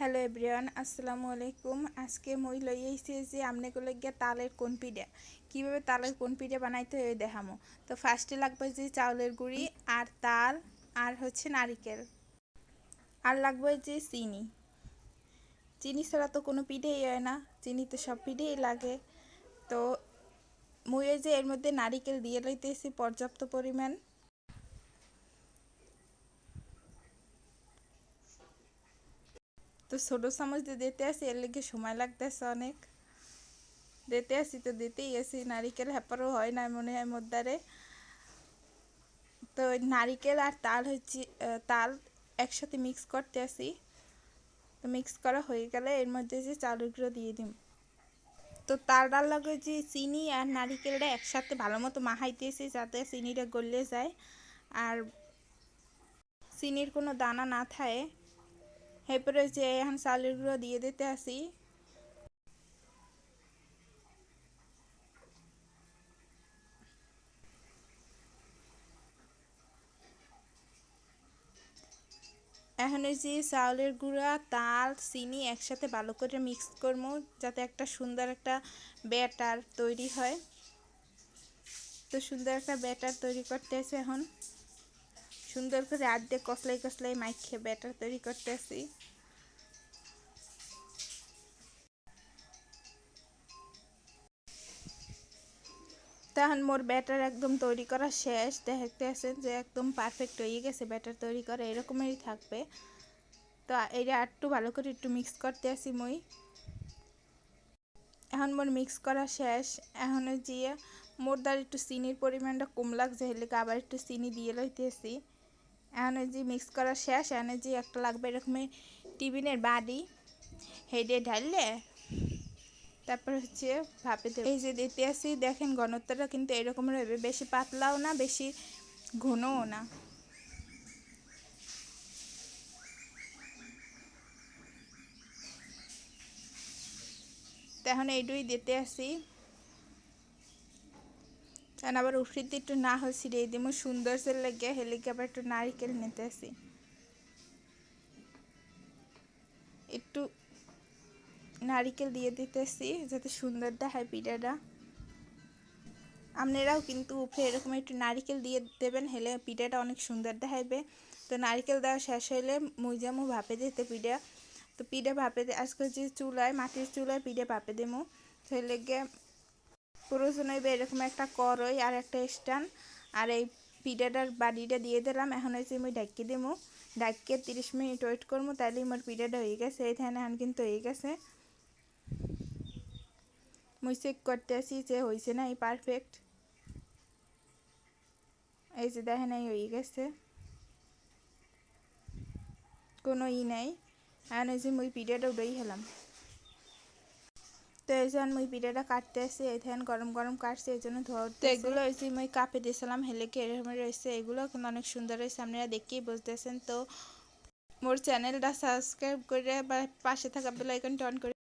Hello everyone, আসসালামু আলাইকুম। আজকে মই লই আইছি যে আমনেগুলো গিয়ে তালের কোন পিঠা কীভাবে তালের কোন পিঠা বানাইতে হয় দেখামো। তো ফার্স্টে লাগবে যে চাউলের গুঁড়ি আর তাল আর হচ্ছে নারিকেল। আর লাগবে যে চিনি। চিনি ছাড়া তো কোনো পিঠেই হয় না। চিনি তো সব পিঠেই লাগে। তো মুই যে এর মধ্যে নারিকেল দিয়ে লইতেছি পর্যাপ্ত পরিমাণ। তো ছোটো চামচ দিয়ে দিতে আসি এর লিগে সময় লাগতেছে অনেক। দিতে আসি তো দিতেই আসি নারিকেল হ্যাপারও হয় না মনে হয় মদ্দারে। তো নারিকেল আর তাল হচ্ছে তাল একসাথে মিক্স করতে আসি তো মিক্স করা হয়ে গেলে এর মধ্যে যে চালুগুলো দিয়ে দিম। তো তাল ডাল লাগে যে চিনি আর নারিকেলটা একসাথে ভালো মতো মাখাইতেছি যাতে চিনিটা গলে যায়। আর চিনির কোনো দানা না থাকে। এরপরে যে এখন চালের গুঁড়ো দিয়ে দিতে আসি এখন এই যে চাউলের গুঁড়া, তাল, চিনি একসাথে ভালো করে মিক্স করব, যাতে একটা সুন্দর একটা ব্যাটার তৈরি হয়। তো সুন্দর একটা ব্যাটার তৈরি করতে আছে এখন। সুন্দর করে আট দিয়ে কসলাই কসলাই মাইখে ব্যাটার তৈরি করতেছি। তখন মোর ব্যাটার একদম তৈরি করা শেষ। দেখতে আছেন যে একদম পারফেক্ট হয়ে গেছে ব্যাটার তৈরি করা এরকমেরই থাকবে। তো এটা একটু ভালো করে একটু মিক্স করতে আসি মই। এখন মোর মিক্স করা শেষ। এখন যে মোর দ্বার একটু চিনির পরিমাণটা কম লাগছে হলে আবার একটু চিনি দিয়ে লইতেছি। যে মিক্স করা শেষ। যে একটা লাগবে এরকমের টিফিনের বাড়ি হেডে ঢাললে তারপর হচ্ছে ভাপে এই যে দিতে আসি, দেখেন ঘনত্বটা কিন্তু এরকম রয়েবে বেশি পাতলাও না, বেশি ঘনও না। এখন এইটুই দিতে আসি। কারণ আবার উফরিতে একটু না হচ্ছে রে দিব সুন্দর সে লেগে হেলিকে আবার একটু নারিকেল নিতে আসি। একটু নারিকেল দিয়ে দিতেছি যাতে সুন্দর দেখায় পিঠাটা। আপনারাও কিন্তু উপরে এরকম একটু নারিকেল দিয়ে দেবেন, হেলে পিঠাটা অনেক সুন্দর দেখাইবে তো নারিকেল দেওয়া শেষ হলে মুইজামু ভাপে দিতে পিঠা। তো পিঠে ভাপে আজকে যে চুলায়, মাটির চুলায় পিঠে ভাপে দেবো সেই লেগে প্রয়োজন হইবে এরকম একটা করই আর একটা স্ট্যান্ড। আর এই পিঠাটার বাড়িটা দিয়ে দিলাম। এখন হয়েছে আমি ডাকিয়ে দেবো। ডাকিয়ে তিরিশ মিনিট ওয়েট করব তাহলে আমার পিঠাটা হয়ে গেছে। এই ধানে এখন কিন্তু হয়ে গেছে। মুই চেক করতে আসি যে হয়েছে না এই পারফেক্ট এই যে দেখেন, এই হয়ে গেছে। কোনো ই নাই। এখন যে মুই পিঠাটা উঠেই খেলাম তো এই জন্য মুই পিঠাটা কাটতে আসি এই ধান গরম গরম কাটছি এই জন্য ধরতে এগুলো হয়েছে মুই কাপে দিয়েছিলাম হেলেকে এরকম রয়েছে এগুলো কিন্তু অনেক সুন্দর হয়েছে আপনারা দেখেই বুঝতেছেন। তো মোর চ্যানেলটা সাবস্ক্রাইব করে বা পাশে থাকা বেলাইকনটা অন করে